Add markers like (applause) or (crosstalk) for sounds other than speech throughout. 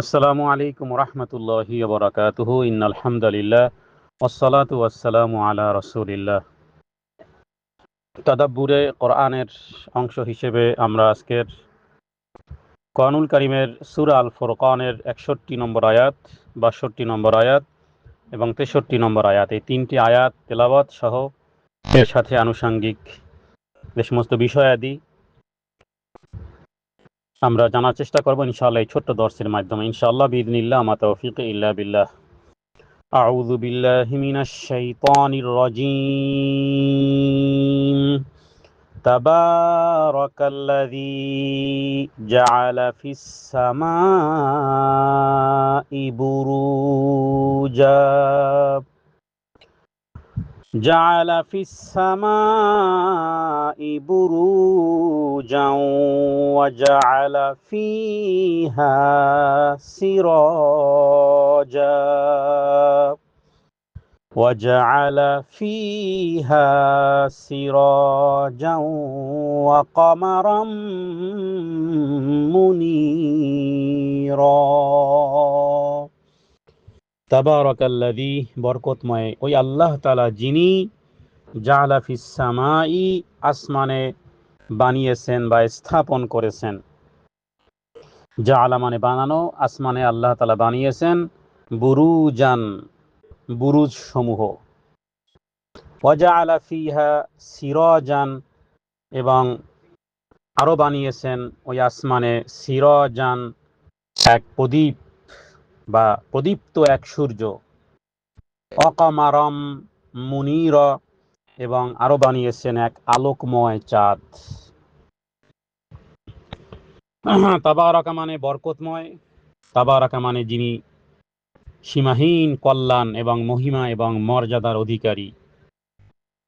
আসসালামু আলাইকুম রহমতুল্লাহি বরাকাতুহু। আলহামদুলিল্লাহ আলা রসুলিল্লাহ। তাদাব্বুরে কোরআনের অংশ হিসেবে আমরা আজকের কানুল করিমের সুরা আল ফোরকানের একষট্টি নম্বর আয়াত, বাষট্টি নম্বর আয়াত এবং তেষট্টি নম্বর আয়াত। এই তিনটি আয়াত তেলাওয়াত সহ এর সাথে আনুষাঙ্গিক যে সমস্ত বিষয়াদি আমরা জানার চেষ্টা করবো ইনশাআল্লাহ এই ছোট্ট দর্শের মাধ্যমে ইনশাআল্লাহ বিদিনিল্লাহ আমা তৌফিক ইল্লা বিল্লাহ أعوذ بالله من الشيطان الرجيم تبارك الذي جعل في السماء بروجا جعل في السماء بروجا وجعل فيها سراجا وجعل فيها سراجا وقمرا منيرا. তাবারকাল্লাদি বরকতময়। ওই আল্লাহ তালা যিনি জালা ফিসামাই আসমানে বানিয়েছেন বা স্থাপন করেছেন। জালা মানে বানানো, আসমানে আল্লাহ তালা বানিয়েছেন বুরুজান, বুরুজ সমূহ। ওয়াজা আলা ফিহা সিরজান এবং আরও বানিয়েছেন ওই আসমানে সিরজান, এক প্রদীপ। বা প্রদীপ্ত এক সূর্য। অকামারম মুনির এবং আরও বানিয়েছেন এক আলোকময় চাঁদ। তাবারাকা মানে বরকতময়। তাবারাকা মানে যিনি সীমাহীন কল্যাণ এবং মহিমা এবং মর্যাদার অধিকারী।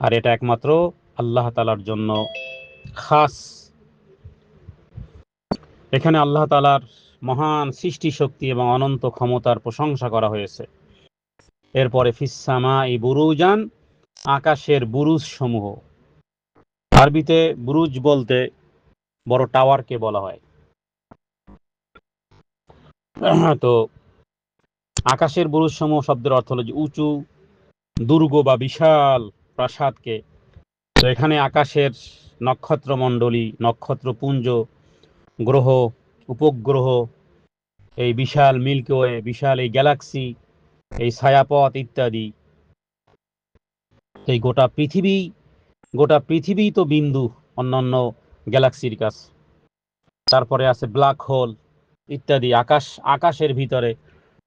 আর এটা একমাত্র আল্লাহ তালার জন্য খাস। এখানে আল্লাহ তালার মহান সৃষ্টি শক্তি এবং অনন্ত ক্ষমতার প্রশংসা করা হয়েছে। এরপরে ফিসামা এই বুরুজান, আকাশের বুরুজ সমূহ। আরবিতে বুরুজ বলতে বড় টাওয়ারকে বলা হয়। তো, আকাশের বুরুজ সমূহ শব্দের অর্থ হলো যে উঁচু, দুর্গ বা বিশাল প্রাসাদকে। তো এখানে আকাশের নক্ষত্রমণ্ডলী, নক্ষত্রপুঞ্জ, গ্রহ উপগ্রহ, এই বিশাল মিল্কওয়ে বিশাল এই গ্যালাক্সি, এই ছায়াপথ ইত্যাদি। এই গোটা পৃথিবী গোটা পৃথিবী তো বিন্দু অন্যান্য গ্যালাক্সির কাছ। তারপরে আছে ব্ল্যাক হোল ইত্যাদি, আকাশ, আকাশের ভিতরে,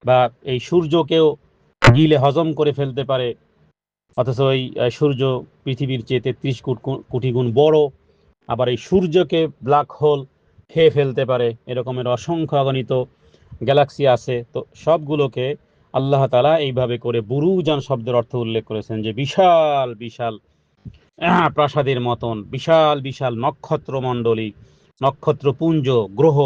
বা এই সূর্যকেও গিলে হজম করে ফেলতে পারে। অথচ এই সূর্য পৃথিবীর চেয়ে তেত্রিশ কোটি গুণ বড়। আবার এই সূর্যকে ব্ল্যাক হোল খেয়ে ফেলতে পারে, এরকমের অসংখ্য অগণিত গ্যালাক্সি আছে। তো সবগুলোকে আল্লাহ তালা এইভাবে করে বুরুজান শব্দের অর্থ উল্লেখ করেছেন যে বিশাল বিশাল প্রাসাদের মতন, বিশাল বিশাল নক্ষত্র মণ্ডলী নক্ষত্রপুঞ্জ, গ্রহ।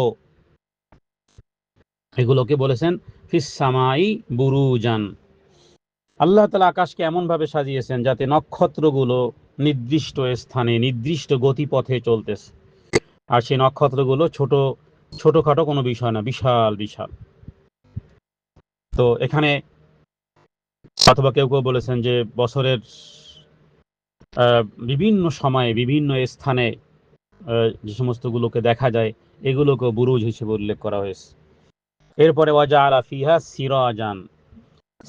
এগুলোকে বলেছেন ফিসামাই বুরুজান। আল্লাহ তালা আকাশকে এমনভাবে সাজিয়েছেন যাতে নক্ষত্রগুলো নির্দিষ্ট স্থানে, নির্দিষ্ট গতিপথে চলতেছে। আর সেই নক্ষত্রগুলো ছোট, ছোটখাটো কোনো বিষয় না, বিশাল বিশাল। তো এখানে অথবা কেউ কেউ বলেছেন যে বছরের বিভিন্ন সময়ে, বিভিন্ন স্থানে যে সমস্তগুলোকে দেখা যায়, এগুলোকে বুরুজ হিসেবে উল্লেখ করা হয়েছে। এরপরে ওয়াজা ফিহা সিরাজান।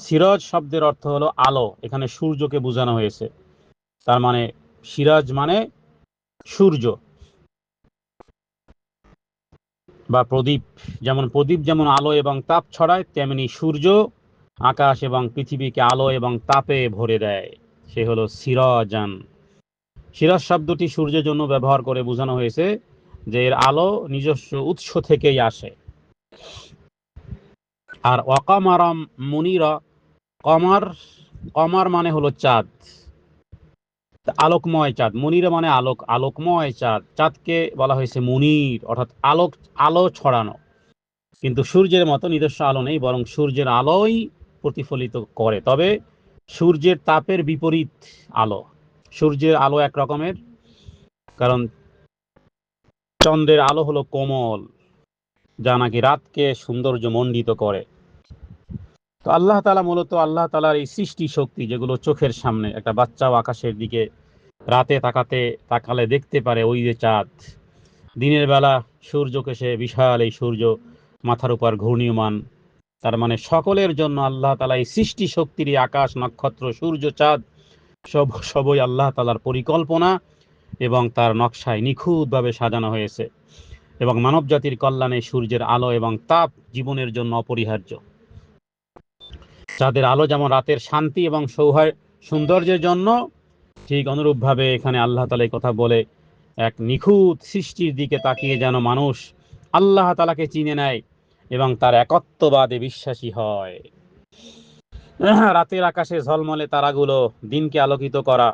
সিরাজ শব্দের অর্থ হলো আলো, এখানে সূর্যকে বোঝানো হয়েছে। তার মানে সিরাজ মানে সূর্য। বা প্রদীপ, যেমন প্রদীপ যেমন আলো এবং তাপ ছড়ায়, তেমনি সূর্য আকাশ এবং পৃথিবীকে আলো এবং তাপে ভরে দেয়। সে হলো সিরাজান। সিরাজ শব্দটি সূর্যের জন্য ব্যবহার করে বোঝানো হয়েছে যে এর আলো নিজস্ব উৎস থেকেই আসে। আর অকামারাম মুনিরা, কমার কমার মানে হলো চাঁদ। আলোকময় চাঁদ, মুনির মানে আলোক, আলোকময় চাঁদ। চাঁদকে বলা হয়েছে মনির, অর্থাৎ আলোক, আলো ছড়ানো। কিন্তু সূর্যের মতো নিজস্ব আলো নেই, বরং সূর্যের আলোই প্রতিফলিত করে। তবে সূর্যের তাপের বিপরীত আলো, সূর্যের আলো এক রকমের, কারণ চন্দ্রের আলো হলো কোমল, যা নাকি রাতকে সৌন্দর্য মণ্ডিত করে। তো আল্লাহ তালা মূলত আল্লাহ তালার এই সৃষ্টি শক্তি যেগুলো চোখের সামনে, একটা বাচ্চাও আকাশের দিকে রাতে তাকাতে, তাকালে দেখতে পারে ওই যে চাঁদ। দিনের বেলা সূর্যকে সে বিশাল এই সূর্য মাথার উপর ঘূর্ণীয়মান। তার মানে সকলের জন্য আল্লাহ তালা এই সৃষ্টি শক্তির আকাশ, নক্ষত্র, সূর্য, চাঁদ সব, সবই আল্লাহ তালার পরিকল্পনা এবং তার নকশায় নিখুঁতভাবে সাজানো হয়েছে এবং মানব জাতির কল্যাণে সূর্যের আলো এবং তাপ জীবনের জন্য অপরিহার্য। চাঁদের আলো যেমন রাতের শান্তি এবং সৌহার সৌন্দর্যের জন্য, ঠিক অনুরূপভাবে এখানে আল্লাহ তালা কথা বলে, এক নিখুঁত সৃষ্টির দিকে তাকিয়ে যেন মানুষ আল্লাহ তালাকে চিনে নেয় এবং তার একত্ববাদে বিশ্বাসী হয়। রাতের আকাশে ঝলমলে তারাগুলো দিনকে আলোকিত করা,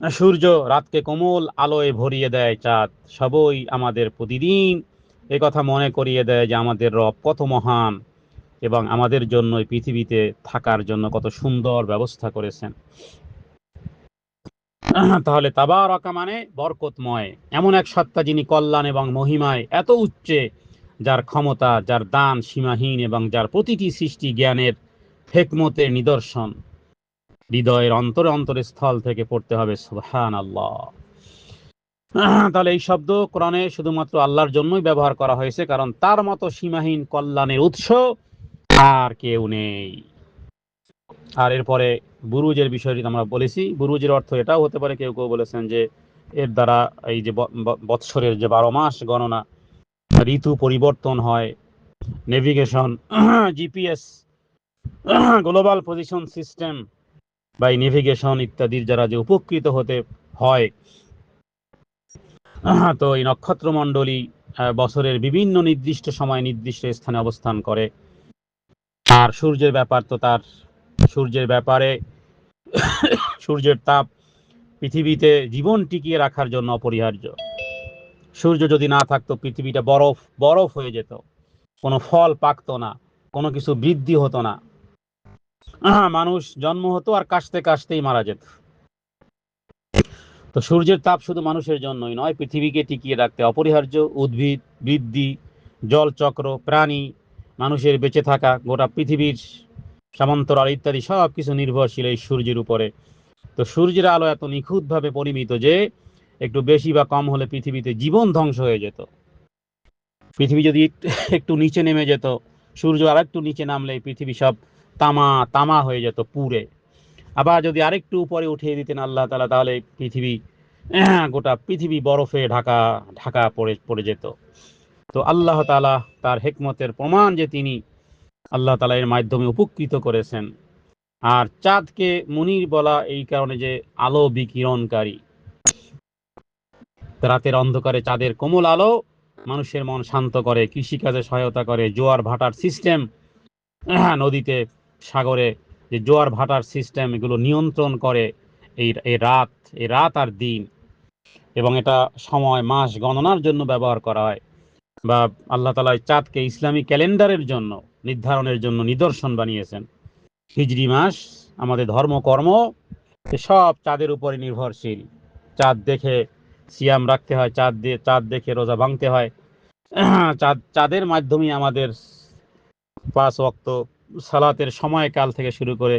সূর্য রাতকে কোমল আলোয় ভরিয়ে দেয় চাঁদ, সবই আমাদের প্রতিদিন এ কথা মনে করিয়ে দেয় যে আমাদের রব কত মহান। এবং আমাদের জন্য এই পৃথিবীতে থাকার জন্য কত সুন্দর ব্যবস্থা করেছেন। তাহলে তাবারকা মানে বরকতময়। এমন এক সত্তা যিনি কল্যাণ এবং মহিমায় এত উচ্চে, যার ক্ষমতা, যার দান সীমাহীন এবং যার প্রতিটি সৃষ্টি জ্ঞানের হেকমতের নিদর্শন। হৃদয়ের অন্তরে অন্তরের স্থল থেকে পড়তে হবে সুবহান আল্লাহ তাহলে এই শব্দ কোরআনে শুধুমাত্র আল্লাহর জন্যই ব্যবহার করা হয়েছে, কারণ তার মতো সীমাহীন কল্যাণের উৎস আর কেউ নেই। আর এরপরে বুরুজের বিষয়টি আমরা বলেছি। বুরুজের অর্থ এটাও হতে পারে, কেউ কেউ বলেছেন যে এর দ্বারা এই যে বৎসরের যে বারো মাস গণনা, ঋতু পরিবর্তন হয় navigation GPS global position system বা নেভিগেশন ইত্যাদির যারা যে উপকৃত হতে হয়। (clears throat) তো এই নক্ষত্রমণ্ডলী বছরের বিভিন্ন নির্দিষ্ট সময় নির্দিষ্ট স্থানে অবস্থান করে। আর সূর্যের ব্যাপার তো তার সূর্যের ব্যাপারে সূর্যের তাপ পৃথিবীতে জীবন টিকিয়ে রাখার জন্য অপরিহার্য। সূর্য যদি না থাকতো, পৃথিবীটা বরফ বরফ হয়ে যেত। কোনো ফল পাকতো না, কোনো কিছু বৃদ্ধি হতো না। মানুষ জন্ম হতো আর কাশতে কাশতেই মারা যেত। তো সূর্যের তাপ শুধু মানুষের জন্যই নয়, পৃথিবীকে টিকিয়ে রাখতে অপরিহার্য। উদ্ভিদ, বৃদ্ধি, জলচক্র, প্রাণী মানুষের বেঁচে থাকা, গোটা পৃথিবীর সমান্তরাল ইত্যাদি সব কিছু নির্ভরশীল এই সূর্যের উপরে। তো সূর্যের আলো এত নিখুঁতভাবে পরিমিত যে একটু বেশি বা কম হলে পৃথিবীতে জীবন ধ্বংস হয়ে যেত। পৃথিবী যদি (laughs) একটু নিচে নেমে যেত, সূর্য আর একটু নিচে নামলে পৃথিবী সব তামা তামা হয়ে যেত পুরে আবার যদি আরেকটু উপরে উঠিয়ে দিতেন আল্লাহ তালা তাহলে পৃথিবী, (clears throat) গোটা পৃথিবী বরফে ঢাকা ঢাকা পড়ে পড়ে যেত। তো আল্লাহ তালা তার হেকমতের প্রমাণ যে তিনি আল্লাহ তালা এর মাধ্যমে উপকৃত করেছেন। আর চাঁদকে মুনির বলা এই কারণে যে আলো বিকিরণকারী। রাতের অন্ধকারে চাঁদের কোমল আলো মানুষের মন শান্ত করে, কৃষিকাজে সহায়তা করে, জোয়ার ভাটার সিস্টেম নদীতে, সাগরে যে জোয়ার ভাটার সিস্টেম এগুলো নিয়ন্ত্রণ করে এই এই রাত এই রাত আর দিন। এবং এটা সময়, মাস গণনার জন্য ব্যবহার করা হয়। বা আল্লাহ তালা চাঁদকে ইসলামী ক্যালেন্ডারের জন্য, নির্ধারণের জন্য নিদর্শন বানিয়েছেন। হিজড়ি মাস আমাদের ধর্মকর্ম সব চাঁদের উপরে নির্ভরশীল। চাঁদ দেখে সিয়াম রাখতে হয়, চাঁদ দিয়ে, চাঁদ দেখে রোজা ভাঙতে হয়। (clears throat) চাঁদ, চাঁদের মাধ্যমে আমাদের পাঁচ অক্ত সালাতের সময়কাল থেকে শুরু করে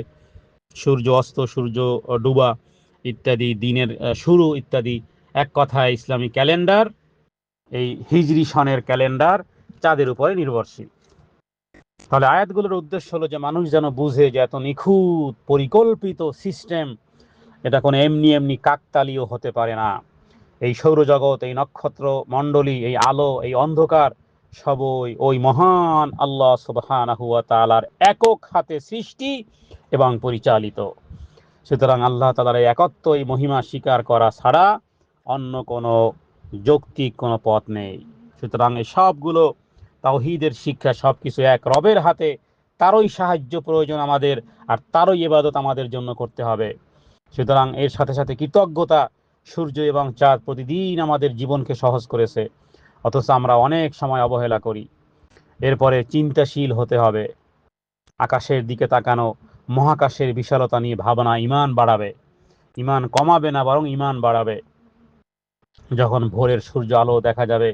সূর্য অস্ত, সূর্য ডুবা ইত্যাদি, দিনের শুরু ইত্যাদি। এক কথায় ইসলামী ক্যালেন্ডার এই হিজরি সনের ক্যালেন্ডার চাঁদের উপরে নির্ভরশীল। তাহলে আয়াতগুলোর উদ্দেশ্য হলো যে মানুষ যেন বুঝে যে এত নিখুঁত, পরিকল্পিত সিস্টেম এটা কোনো এমনি এমনি কাকতালীয় হতে পারে না। এই সৌরজগৎ, এই নক্ষত্র মণ্ডলী, এই আলো, এই অন্ধকার সবই ওই মহান আল্লাহ সুবহানাহুয়া তালার একক হাতে সৃষ্টি এবং পরিচালিত। সুতরাং আল্লাহ তালার একত্ব, এই মহিমা স্বীকার করা ছাড়া অন্য কোনো যৌক্তিক কোনো পথ নেই। সুতরাং এই সবগুলো তাওহিদের শিক্ষা সব কিছু এক রবের হাতে, তারই সাহায্য প্রয়োজন আমাদের আর তারই এবাদত আমাদের জন্য করতে হবে। সুতরাং এর সাথে সাথে কৃতজ্ঞতা সূর্য এবং চাঁদ প্রতিদিন আমাদের জীবনকে সহজ করেছে, অথচ আমরা অনেক সময় অবহেলা করি। এরপরে চিন্তাশীল হতে হবে। আকাশের দিকে তাকানো মহাকাশের বিশালতা নিয়ে ভাবনা ইমান বাড়াবে। ইমান কমাবে না, বরং ইমান বাড়াবে। যখন ভোরের সূর্য আলো দেখা যাবে,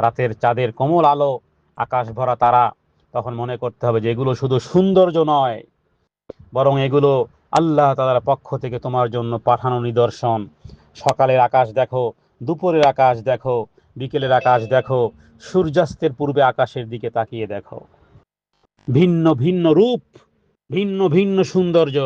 রাতের চাঁদের কোমল আলো, আকাশ ভরা তারা, তখন মনে করতে হবে যে এগুলো শুধু সৌন্দর্য নয়, বরং এগুলো আল্লাহ তালার পক্ষ থেকে তোমার জন্য পাঠানো নিদর্শন। সকালের আকাশ দেখো, দুপুরের আকাশ দেখো, বিকেলের আকাশ দেখো, সূর্যাস্তের পূর্বে আকাশের দিকে তাকিয়ে দেখো। ভিন্ন ভিন্ন রূপ, ভিন্ন ভিন্ন সৌন্দর্য।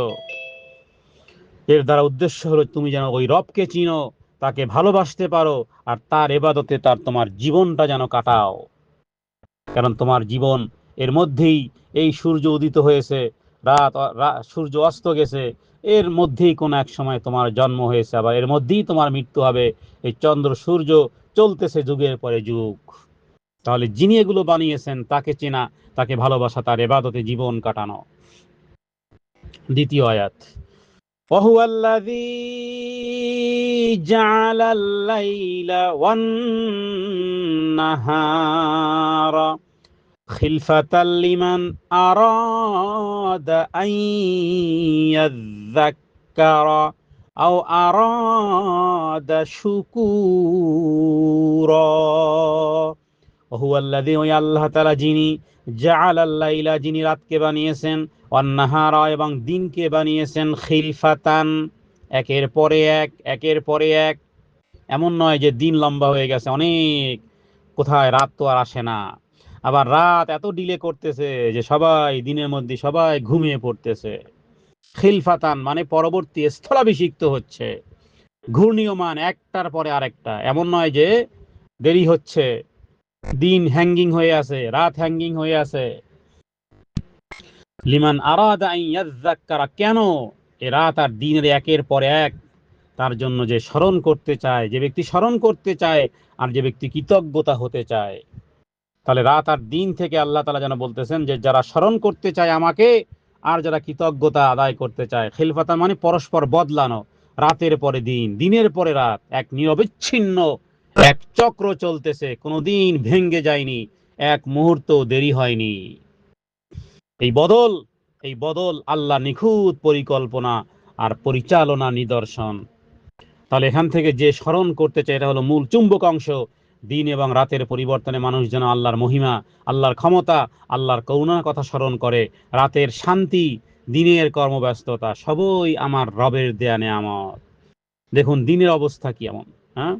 এর দ্বারা উদ্দেশ্য হলো তুমি যেন ওই রবকে চিনো তাকে ভালোবাসতে পারো আর তার এবাদতে তার তোমার জীবনটা যেন কাটাও। কারণ তোমার জীবন এর মধ্যেই এই সূর্য উদিত হয়েছে, রাত সূর্য অস্ত গেছে, এর মধ্যেই কোনো এক সময় তোমার জন্ম হয়েছে, আবার এর মধ্যেই তোমার মৃত্যু হবে। এই চন্দ্র, সূর্য চলতেছে যুগের পরে যুগ। তাহলে যিনি এগুলো বানিয়েছেন, তাকে চেনা, তাকে ভালোবাসা, তার এবাদতে জীবন কাটানো। দ্বিতীয় আয়াত। وهو الذي جعل الليل والنهار خلفة لمن أراد أن يذكر أو أراد شكورا. وهو الذي يالله تعالى جيني جعل الليل جيني رات كبانيسن অন্নাহারা এবং দিনকে বানিয়েছেন খিলফাতান, একের পরে এক, একের পরে এক। এমন নয় যে দিন লম্বা হয়ে গেছে, অনেক। কোথায়? রাত তো আর আসে না। আবার রাত এত ডিলে করতেছে যে সবাই দিনের মধ্যে সবাই ঘুমিয়ে পড়তেছে। খিলফাতান মানে পরবর্তী স্থলাভিষিক্ত হচ্ছে। ঘূর্ণীয়মান একটার পরে আরেকটা। এমন নয় যে দেরি হচ্ছে। দিন হ্যাঙ্গিং হয়ে আছে, রাত হ্যাঙ্গিং হয়ে আছে। লিমান কেন? এ রাত আর দিনের একের পর এক তার জন্য যে স্মরণ করতে চায়, যে ব্যক্তি স্মরণ করতে চায় আর যে ব্যক্তি কৃতজ্ঞতা হতে চায়। তাহলে রাত আর দিন থেকে আল্লাহ তাআলা যেন বলতেছেন যে যারা স্মরণ করতে চায় আমাকে আর যারা কৃতজ্ঞতা আদায় করতে চায়, খিলফাতা মানে পরস্পর বদলানো, রাতের পরে দিন, দিনের পরে রাত, এক নিরবিচ্ছিন্ন, এক চক্র চলতেছে কোনো দিন ভেঙ্গে যায়নি, এক মুহূর্ত দেরি হয়নি। এই বদল এই বদল আল্লাহ নিখুঁত পরিকল্পনা আর পরিচালনা নিদর্শন। তাহলে এখান থেকে যে স্মরণ করতে চাই, এটা হলো মূল চুম্বক অংশ। দিন এবং রাতের পরিবর্তনে মানুষ যেন আল্লাহর মহিমা, আল্লাহর ক্ষমতা, আল্লাহর করুণার কথা স্মরণ করে। রাতের শান্তি, দিনের কর্মব্যস্ততা, সবই আমার রবের দেয়া নেয়ামত। দেখুন, দিনের অবস্থা কি এমন হ্যাঁ?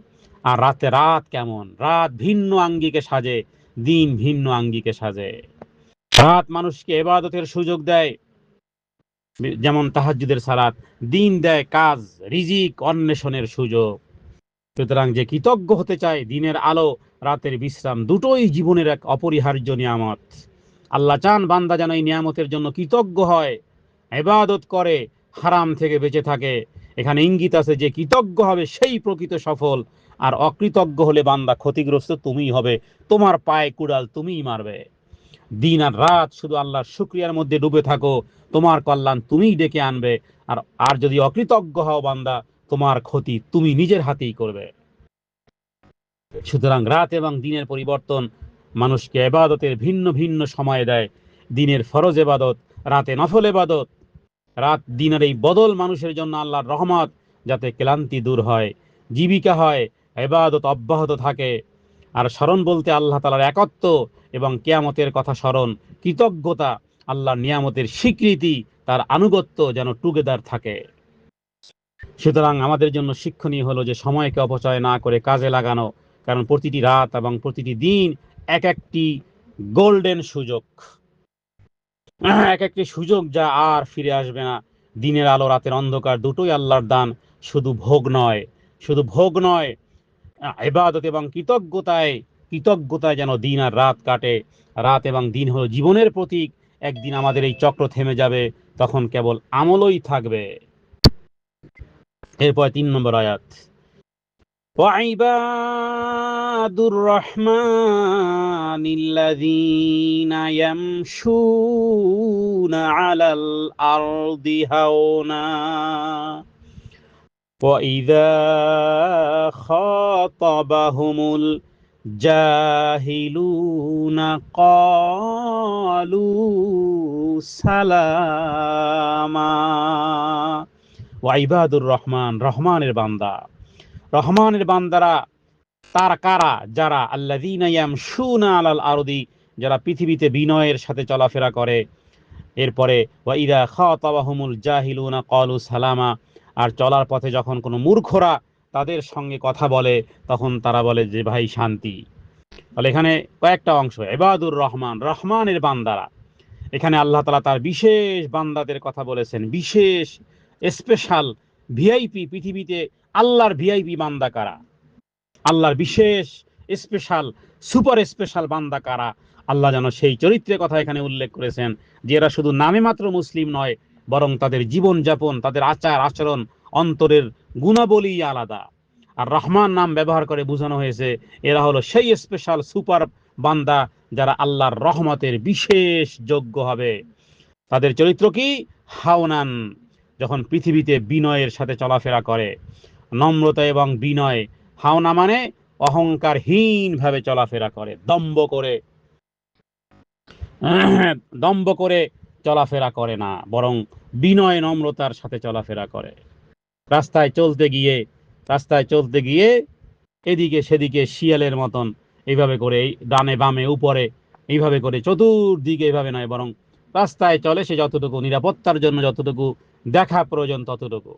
আর রাতে রাত কেমন? রাত ভিন্ন আঙ্গিকে সাজে, দিন ভিন্ন আঙ্গিকে সাজে। রাত মানুষকে এবাদতের সুযোগ দেয়। যেমন তাহাজ্জুদের সালাত, দিন দেয় কাজ, রিজিক অন্বেষণের সুযোগ। সুতরাং যে কৃতজ্ঞ হতে চায় দিনের আলো, রাতের বিশ্রাম দুটোই জীবনের এক অপরিহার্য নিয়ামত। আল্লাহ চান বান্দা যেন এই নিয়ামতের জন্য কৃতজ্ঞ হয়, এবাদত করে, হারাম থেকে বেঁচে থাকে। এখানে ইঙ্গিত আছে যে কৃতজ্ঞ হবে সেই প্রকৃত সফল, আর অকৃতজ্ঞ হলে বান্দা ক্ষতিগ্রস্ত তুমিই হবে, তোমার পায়ে কুড়াল তুমিই মারবে। দিন আর রাত শুধু আল্লাহর শুক্রিয়ার মধ্যে ডুবে থাকো। তোমার কল্যাণ তুমিই ডেকে আনবে। আর আর যদি অকৃতজ্ঞ হও বান্দা, তোমার ক্ষতি তুমি নিজের হাতেই করবে। সুতরাং রাত এবং দিনের পরিবর্তন মানুষকে এবাদতের ভিন্ন ভিন্ন সময় দেয়। দিনের ফরজ এবাদত, রাতে নফল এবাদত। রাত দিনের এই বদল মানুষের জন্য আল্লাহর রহমত, যাতে ক্লান্তি দূর হয়, জীবিকা হয়, এবাদত অব্যাহত থাকে। আর স্মরণ বলতে আল্লাহ তালার একত্ব এবং কেয়ামতের কথা স্মরণ, কৃতজ্ঞতা আল্লাহর নিয়ামতের স্বীকৃতি, তার আনুগত্য যেন টুগেদার থাকে। সুতরাং আমাদের জন্য শিক্ষণীয় হলো যে সময়কে অপচয় না করে কাজে লাগানো, কারণ প্রতিটি রাত এবং প্রতিটি দিন এক একটি গোল্ডেন সুযোগ। এক একটি সুযোগ যা আর ফিরে আসবে না। দিনের আলো, রাতের অন্ধকার দুটোই আল্লাহর দান, শুধু ভোগ নয়। শুধু ভোগ নয় এবাদত এবং কৃতজ্ঞতায় কৃতজ্ঞতায় যেন দিন আর রাত কাটে রাত এবং দিন হলো জীবনের প্রতীক একদিন আমাদের এই চক্র থেমে যাবে তখন কেবল আমলই থাকবে এরপর তিন নম্বর আয়াত وعباد الرحمن الذين يمشون على الأرض هونا وإذا خاطبهم জাহিলুনা কলু সালামা। ওয়াইবাদুর রহমান, রহমানের বান্দা। রহমানের বান্দারা তার কারা? যারা আল্লাদিনাম সুনা আলাল আরদি, যারা পৃথিবীতে বিনয়ের সাথে চলাফেরা করে। এরপরে ওয়াইদা খাওয়াতাবাহমুল জাহিলুনা কলু সালামা। আর চলার পথে যখন কোনো মূর্খরা তাদের সঙ্গে কথা বলে, তখন তারা বলে যে, ভাই, শান্তি। তাহলে এখানে কয়েকটা অংশ এবাদুর রহমান, রহমানের বান্দারা। এখানে আল্লাহ তালা তার বিশেষ বান্দাদের কথা বলেছেন, বিশেষ, স্পেশাল ভিআইপি পৃথিবীতে আল্লাহর ভিআইপি বান্দা কারা? আল্লাহর বিশেষ স্পেশাল, সুপার স্পেশাল বান্দা কারা? আল্লাহ যেন সেই চরিত্রের কথা এখানে উল্লেখ করেছেন যে, এরা শুধু নামে মাত্র মুসলিম নয়, বরং তাদের জীবনযাপন, তাদের আচার আচরণ অন্তরের গুণাবলী আলাদা। আর রহমান নাম ব্যবহার করে বোঝানো হয়েছে, এরা হলো সেই স্পেশাল সুপার বান্দা যারা আল্লাহর রহমতের বিশেষ যোগ্য হবে। তাদের চরিত্র কি? হাওনান, যখন পৃথিবীতে বিনয়ের সাথে চলাফেরা করে। নম্রতা এবং বিনয়, হাওনা মানে অহংকারহীন ভাবে চলাফেরা করে দম্ব করে। (clears throat) দম্ব করে চলাফেরা করে না, বরং বিনয় নম্রতার সাথে চলাফেরা করে। রাস্তায় চলতে গিয়ে, রাস্তায় চলতে গিয়ে এদিকে সেদিকে শিয়ালের মতন এইভাবে করে ডানে বামে উপরে এইভাবে করে চতুর্দিকে এইভাবে নয়, বরং রাস্তায় চলে সে যতটুকু, নিরাপত্তার জন্য যতটুকু, দেখা প্রয়োজন ততটুকু।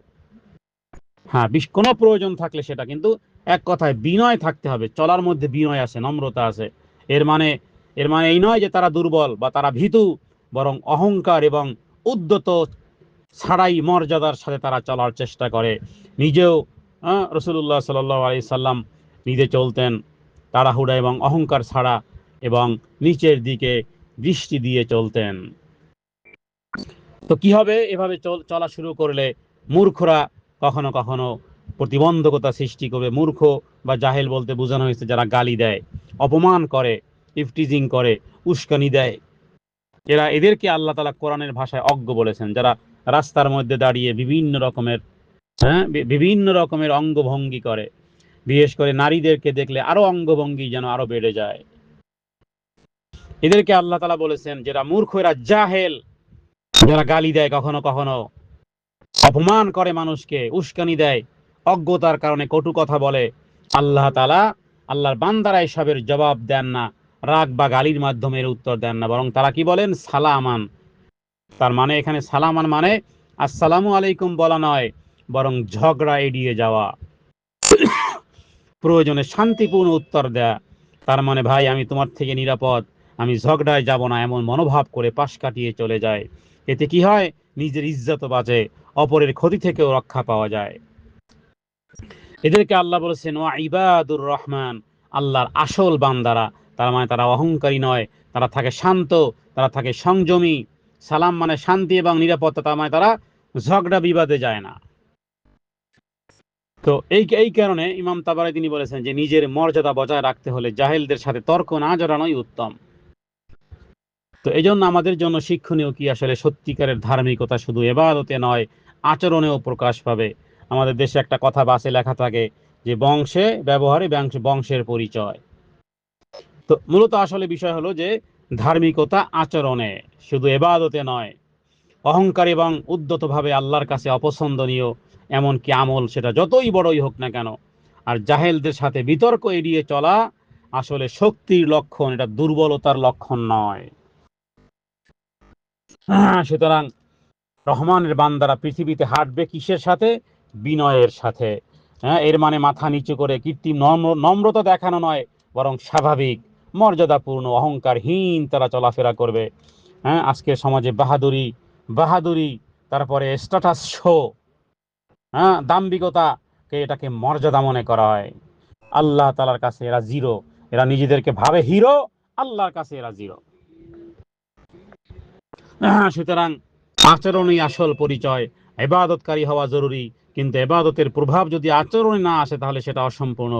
হ্যাঁ বিশ কোনো প্রয়োজন থাকলে সেটা কিন্তু এক কথায় বিনয় থাকতে হবে, চলার মধ্যে বিনয় আছে, নম্রতা আছে। এর মানে এর মানে এই নয় যে তারা দুর্বল বা তারা ভীতু, বরং অহংকার এবং উদ্যত ছাড়াই মর্যাদার সাথে তারা চলার চেষ্টা করে। নিজেও রসুল্লাহ সাল আলি সাল্লাম নিজে চলতেন তাড়াহুড়া এবং অহংকার ছাড়া এবং নিচের দিকে দৃষ্টি দিয়ে চলতেন। তো কি হবে? এভাবে চলা শুরু করলে মূর্খরা কখনো কখনো প্রতিবন্ধকতা সৃষ্টি করবে। মূর্খ বা জাহেল বলতে বোঝানো হয়েছে যারা গালি দেয়, অপমান করে, ইফটিজিং করে, উস্কানি দেয়। এরা এদেরকে আল্লাহ তালা কোরআনের ভাষায় অজ্ঞ বলেছেন। যারা রাস্তার মধ্যে দাঁড়িয়ে বিভিন্ন রকমের হ্যাঁ বিভিন্ন রকমের অঙ্গভঙ্গি করে। বিশেষ করে নারীদেরকে দেখলে আরও অঙ্গভঙ্গি যেন আরও বেড়ে যায়। এদেরকে আল্লাহ তালা বলেছেন যারা মূর্খ এরা জাহেল, যারা গালি দেয় কখনো কখনো। অপমান করে মানুষকে, উস্কানি দেয়, অজ্ঞতার কারণে কটু কথা বলে। আল্লাহ তালা আল্লাহর বান্দারা এসবের জবাব দেন না, রাগ বা গালির মাধ্যমে উত্তর দেন না, বরং তারা কি বলেন? সালামান। তার মানে এখানে সালামান মানে আসসালামু আলাইকুম বলা নয়, বরং ঝগড়া এড়িয়ে যাওয়া। প্রয়োজনে শান্তিপূর্ণ উত্তর দেয়া। তার মানে ভাই, আমি তোমার থেকে নিরাপদ। আমি ঝগড়ায় যাব না, এমন মনোভাব করে পাশ কাটিয়ে চলে যায়। এতে কি হয়? নিজের ইজ্জত বাঁচে, অপরের ক্ষতি থেকেও রক্ষা পাওয়া যায়। এদেরকে আল্লাহ বলেছেন ও ইবাদুর রহমান, আল্লাহর আসল বান্দারা। তার মানে তারা অহংকারী নয়, তারা থাকে শান্ত, তারা থাকে সংযমী। সালাম মানে শান্তি এবং নিরাপত্তা তার মানে তারা ঝগড়া বিবাদে যায় না। তো এই এই কারণে ইমাম তাবারে তিনি বলেছেন যে নিজের মর্যাদা বজায় রাখতে হলে জাহেলদের সাথে তর্ক না জড়ানোই উত্তম। তো এই জন্য আমাদের জন্য শিক্ষণীয় কি আসলে সত্যিকারের ধার্মিকতা শুধু এবাদতে নয়, আচরণেও প্রকাশ পাবে। আমাদের দেশে একটা কথা বাসে লেখা থাকে যে বংশে ব্যবহারে বংশের পরিচয়। তো মূলত আসলে বিষয় হলো যে ধার্মিকতা আচরণে, শুধু এবাদতে নয়, অহংকার এবং উদ্যতভাবে আল্লাহর কাছে অপছন্দনীয়, এমনকি আমল সেটা যতই বড়ই হোক না কেন, আর জাহেলদের সাথে বিতর্ক এড়িয়ে চলা আসলে শক্তির লক্ষণ, এটা দুর্বলতার লক্ষণ নয়। সুতরাং রহমানের বান্দারা পৃথিবীতে হাঁটবে কিসের সাথে? বিনয়ের সাথে। হ্যাঁ এর মানে মাথা নিচু করে কৃত্রিম নম্র নম্রতা দেখানো নয়, বরং স্বাভাবিক। মর্যাদাপূর্ণ, অহংকারহীন তারা চলাফেরা করবে। হ্যাঁ আজকের সমাজে বাহাদুরি বাহাদুরি, তারপরে স্ট্যাটাস শো হ্যাঁ দাম্বিকতাকে এটাকে মর্যাদা মনে করা হয়। আল্লাহ তালার কাছে এরা জিরো এরা নিজেদেরকে ভাবে হিরো আল্লাহর কাছে এরা জিরো সুতরাং আচরণই আসল পরিচয়। এবাদতকারী হওয়া জরুরি, কিন্তু এবাদতের প্রভাব যদি আচরণে না আসে, তাহলে সেটা অসম্পূর্ণ।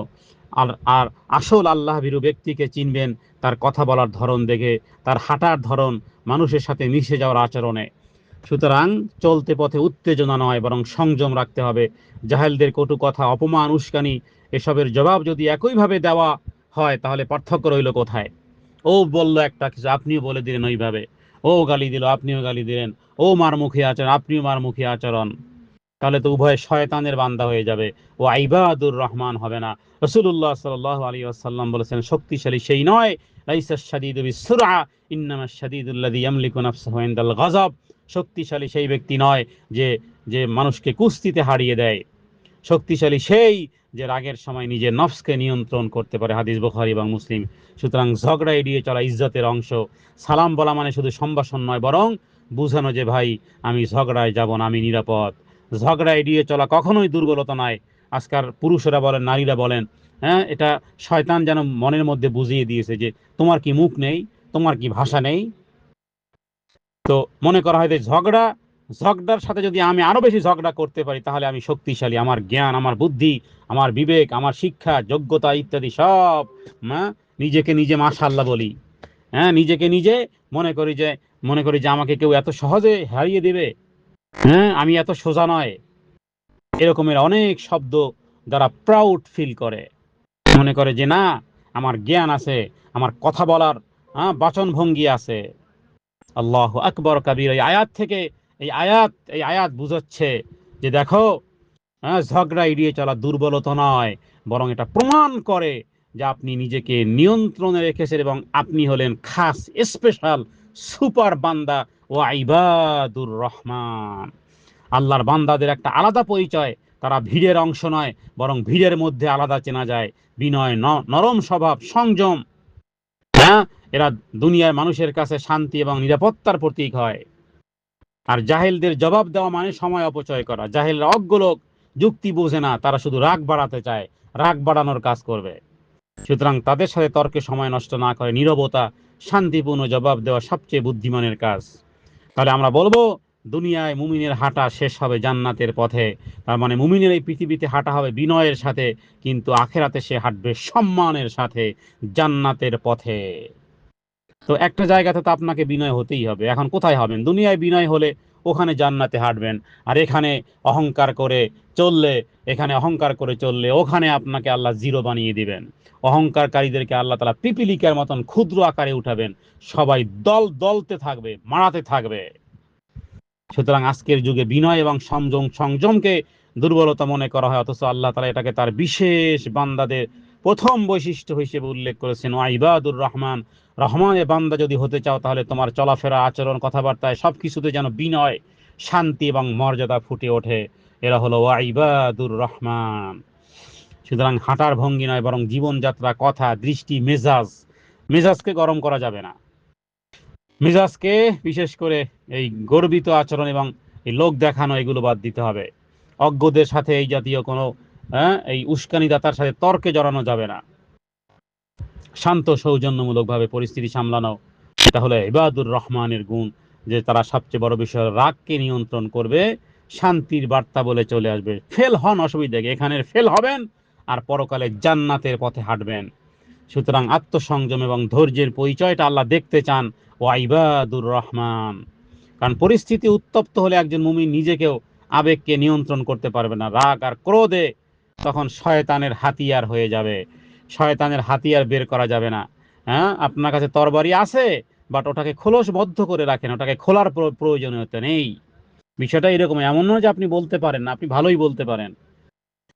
আর আসল আল্লাহ বিরু ব্যক্তিকে চিনবেন, তার কথা বলার ধরন দেখে, তার হাঁটার ধরন, মানুষের সাথে মিশে যাওয়ার আচরণে। সুতরাং চলতে পথে উত্তেজনা নয়, বরং সংযম রাখতে হবে। জাহেলদের কটু কথা, অপমান, উস্কানি, এসবের জবাব যদি একইভাবে দেওয়া হয়, তাহলে পার্থক্য রইল কোথায়? ও বলল একটা কিছু, আপনিও বলে দিলেন ওইভাবে। ও গালি দিল, আপনিও গালি দিলেন। ও মার মুখে আচরণ, আপনিও মার মুখে আচরণ। তাহলে তো উভয় শয়তানের বান্দা হয়ে যাবে। ও আইবাদুর রহমান হবে না। রসুল্লাহ সাল আলী আসাল্লাম বলেছেন, শক্তিশালী সেই নয়। গযব। শক্তিশালী সেই ব্যক্তি নয় যে যে মানুষকে কুস্তিতে হারিয়ে দেয়। শক্তিশালী সেই যে রাগের সময় নিজের নফসকে নিয়ন্ত্রণ করতে পারে, হাদিস বুখারী এবং মুসলিম। সুতরাং ঝগড়া এড়িয়ে চলা ইজ্জতের অংশ। সালাম বলা মানে শুধু সম্ভাষণ নয়, বরং বুঝানো যে, ভাই, আমি ঝগড়ায় যাব না, আমি নিরাপদ। ঝগড়া এড়িয়ে চলা কখনোই দুর্বলতা নয়। আজকাল পুরুষেরা বলেন, নারীরা বলেন হ্যাঁ এটা শয়তান যেন মনের মধ্যে বুঝিয়ে দিয়েছে যে, তোমার কি মুখ নেই? তোমার কি ভাষা নেই? তো মনে করা হয় যে, ঝগড়া, ঝগড়ার সাথে যদি আমি আরও বেশি ঝগড়া করতে পারি, তাহলে আমি শক্তিশালী। আমার জ্ঞান, আমার বুদ্ধি, আমার বিবেক, আমার শিক্ষা, যোগ্যতা ইত্যাদি সব হ্যাঁ নিজেকে নিজে মাশাল্লাহ বলি। হ্যাঁ নিজেকে নিজে মনে করি যে, মনে করি যে, আমাকে কেউ এত সহজে হারিয়ে দেবে। হ্যাঁ আমি এত সোজা নয়। এরকমের অনেক শব্দ যারা প্রাউড ফিল করে। মনে করে যে, না, আমার জ্ঞান আছে, আমার কথা বলার হ্যাঁ বাচন ভঙ্গি আছে। আল্লাহ আকবর কাবির এই আয়াত থেকে, এই আয়াত এই আয়াত বুঝাচ্ছে যে, দেখো হ্যাঁ ঝগড়া এড়িয়ে চলা দুর্বলতা নয়, বরং এটা প্রমাণ করে যে আপনি নিজেকে নিয়ন্ত্রণে রেখেছেন এবং আপনি হলেন খাস স্পেশাল সুপার বান্দা ও আইবাদুর রহমান। আল্লাহর বান্দাদের একটা আলাদা পরিচয়। তারা ভিড়ের অংশ নয়, বরং ভিড়ের মধ্যে আলাদা চেনা যায়। বিনয় নরম স্বভাব, সংযম। হ্যাঁ এরা দুনিয়ার মানুষের কাছে শান্তি এবং নিরাপত্তার প্রতীক হয়। আর জাহেলদের জবাব দেওয়া মানে সময় অপচয় করা। জাহেলরা অজ্ঞ লোক, যুক্তি বোঝে না, তারা শুধু রাগ বাড়াতে চায়, রাগ বাড়ানোর কাজ করবে। সুতরাং তাদের সাথে তর্কে সময় নষ্ট না করে নীরবতা, শান্তিপূর্ণ জবাব দেওয়া সবচেয়ে বুদ্ধিমানের কাজ। তাহলে আমরা বলব, দুনিয়ায় মুমিনের হাঁটা শেষ হবে জান্নাতের পথে। তার মানে মুমিনের এই পৃথিবীতে হাঁটা হবে বিনয়ের সাথে, কিন্তু আখেরাতে সে হাঁটবে সম্মানের সাথে জান্নাতের পথে। তো একটা জায়গাতে তো আপনাকে বিনয় হতেই হবে। এখন কোথায় হবেন? দুনিয়ায় বিনয় হলে ওখানে জান্নাতে হাঁটবেন। আর এখানে অহংকার করে চললে, এখানে অহংকার করে চললে ওখানে আপনাকে আল্লাহ জিরো বানিয়ে দিবেন। অহংকারকারীদেরকে আল্লাহ তালা পিপিলিকার মতন ক্ষুদ্র আকারে উঠাবেন। সবাই দল দলতে থাকবে, মারাতে থাকবে। সুতরাং আজকের যুগে বিনয় এবং সংযম সংযমকে দুর্বলতা মনে করা হয়, অথচ আল্লাহ তালা এটাকে তার বিশেষ বান্দাদের প্রথম বৈশিষ্ট্য হিসেবে উল্লেখ করেছেন ওয়াইবাদুর রহমান, রহমানের বান্দা যদি হতে চাও তাহলে তোমার চলাফেরা, আচরণ, কথাবার্তায় সব কিছুতে যেন বিনয়, শান্তি এবং মর্যাদা ফুটে ওঠে। এরা হলো ওয়াইবাদুর রহমান। সুতরাং হাঁটার ভঙ্গি নয়, বরং জীবনযাত্রা, কথা, দৃষ্টি, মেজাজ। মেজাজকে গরম করা যাবে না। মেজাজকে বিশেষ করে এই গর্বিত আচরণ এবং এই লোক দেখানো, এগুলো বাদ দিতে হবে। অজ্ঞদের সাথে এই জাতীয় কোনো হ্যাঁ, এই উস্কানিদাতার সাথে তর্কে জড়ানো যাবে না। শান্ত সৌজন্যমূলকভাবে পরিস্থিতি সামলানো এটা হলো ইবাদুর রহমানের গুণ যে তারা সবচেয়ে বড় বিষয় রাগকে নিয়ন্ত্রণ করবে শান্তির বার্তা বলে চলে আসবে। ফেল হন অসুবিধা কি এখানের ফেল হবেন আর পরকালে জান্নাতের পথে হাঁটবেন। সুতরাং আত্মসংযম এবং ধৈর্যের পরিচয়টা আল্লাহ দেখতে চান ও আইবাদুর রহমান। কারণ পরিস্থিতি উত্তপ্ত হলে একজন মুমিন নিজেকেও আবেগকে নিয়ন্ত্রণ করতে পারবে না। রাগ আর ক্রোধে তখন শয়তানের হাতিয়ার হয়ে যাবে। শয়তানের হাতিয়ার বের করা যাবে না। হ্যাঁ? আপনার কাছে তরবারি আছে বাট ওটাকে খোলসবদ্ধ করে রাখেন। ওটাকে খোলার প্রয়োজনীয়তা নেই। বিষয়টা এরকম, এমন নয় যে আপনি বলতে পারেন না, আপনি ভালোই বলতে পারেন।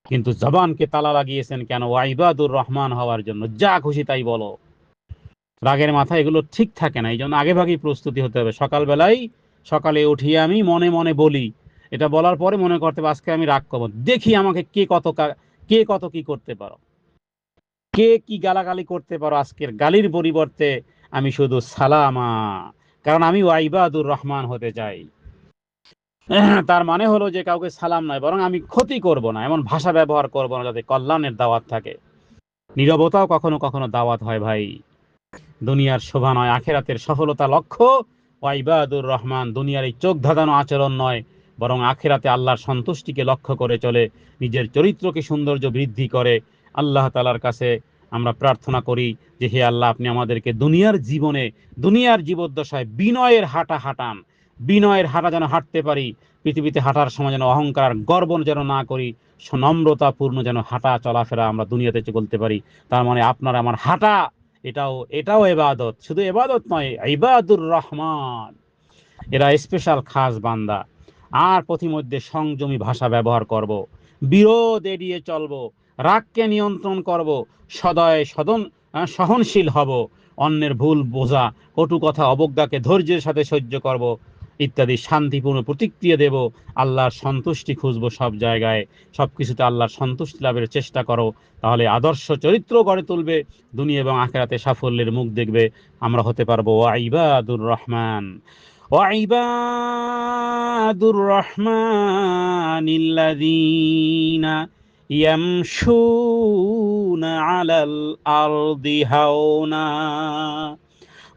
কিন্তু জবানকে তালা লাগিয়েছেন কেন? ওয়াইবাদুর রহমান হওয়ার জন্য। যা খুশি তাই বলো। রাগের মাথা এগুলো ঠিক থাকে না এই জন্য আগেভাগেই প্রস্তুতি হতে হবে। সকালবেলায় সকালে উঠিয়ে আমি মনে মনে বলি এটা বলার পরে মনে করতে আজকে আমি রাগ করব। দেখি আমাকে কে কত কে কত কি করতে পারো। কে কি গালাগালি করতে পারো আজকের গালির পরিবর্তে আমি শুধু সালামা। কারণ আমি ওয়াইবাদুর রহমান হতে চাই। (clears throat) তার মানে হলো যে কাউকে সালাম নয়, বরং আমি ক্ষতি করব না। এমন ভাষা ব্যবহার করব না যাতে কল্যাণের দাওয়াত থাকে। নীরবতাও কখনো কখনো দাওয়াত হয় ভাই। দুনিয়ার শোভা নয়, আখেরাতের সফলতা লক্ষ্য। ওয়াইবাদুর রহমান, দুনিয়ার এই চোখ ধাঁধানো আচরণ নয়। বরং আখেরাতে আল্লাহর সন্তুষ্টিকে লক্ষ্য করে চলে, নিজের চরিত্রকে সৌন্দর্য বৃদ্ধি করে। আল্লাহ তালার কাছে আমরা প্রার্থনা করি যে, হে আল্লাহ, আপনি আমাদেরকে দুনিয়ার জীবনে, দুনিয়ার জীবদ্দশায় বিনয়ের হাঁটা হাঁটান। বিনয়ের হাঁটা যেন হাঁটতে পারি, পৃথিবীতে হাঁটার সময় যেন অহংকার গর্ব যেন না করি নম্রতাপূর্ণ যেন হাঁটা চলাফেরা আমরা দুনিয়াতে চলতে পারি, তার মানে আপনার আমার হাঁটা, এটাও এটাও এবাদত। শুধু এবাদত নয়, ইবাদুর রহমান। এরা স্পেশাল খাস বান্দা। আর পথিমধ্যে সংযমী ভাষা ব্যবহার করব। বিরোধ এড়িয়ে চলবো, রাগকে নিয়ন্ত্রণ করব, সদয় সদন সহনশীল হব, অন্যের ভুল বোঝা, কটু কথা অবজ্ঞাকে ধৈর্যের সাথে সহ্য করব, ইত্যাদি শান্তিপূর্ণ প্রতিক্রিয়া দেব, আল্লাহর সন্তুষ্টি খুঁজবো সব জায়গায়। সব কিছুতে আল্লাহর সন্তুষ্টি লাভের চেষ্টা করো, তাহলে আদর্শ চরিত্র গড়ে তুলবে, দুনিয়া এবং আখেরাতে সাফল্যের মুখ দেখবে, আমরা হতে পারব ওয়াইবাদুর রহমান। وعباد الرحمن الذين يمشون على الأرض هونا.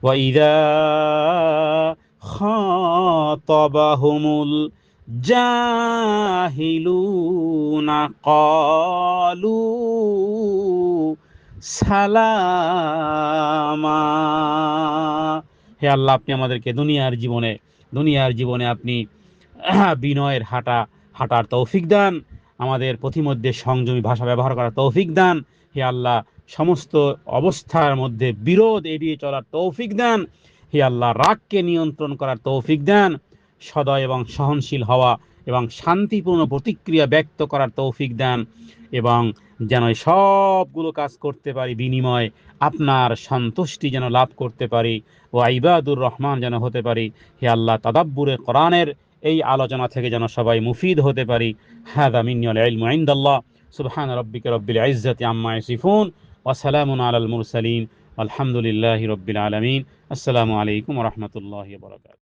وإذا خاطبهم الجاهلون قالوا سلاما. হে আল্লাহ, আপনি আমাদেরকে দুনিয়ার জীবনে দুনিয়ার জীবনে আপনি (clears throat) বিনয়ের হাঁটা, হাঁটার তৌফিক দান, আমাদের প্রতিমধ্যে সংযমী ভাষা ব্যবহার করার তৌফিক দান, হে আল্লাহ, সমস্ত অবস্থার মধ্যে বিরোধ এড়িয়ে চলার তৌফিক দান, হে আল্লাহ, রাগকে নিয়ন্ত্রণ করার তৌফিক দান, সদয় এবং সহনশীল হওয়া এবং শান্তিপূর্ণ প্রতিক্রিয়া ব্যক্ত করার তৌফিক দান এবং যেন সবগুলো কাজ করতে পারি বিনিময় আপনার সন্তুষ্টি যেন লাভ করতে পারি ও আইবাদুর রহমান যেন হতে পারি। হে আল্লাহ, তাদাব্বুরে কোরআনের এই আলোচনা থেকে যেন সবাই মুফিদ হতে পারি। হ্যাঁ মিনিয়াল ইলমু ইনদাল্লাহ। সুবহান রাব্বিকা রব্বিল ইজ্জাতি আম্মা ইয়াসিফুন। ওয়া সালামুন আলাল মুরসালিন। আলহামদুলিল্লাহি রব্বিল আলামিন। আসসালামু আলাইকুম রাহমাতুল্লাহি ওয়া বারাকাতুহু।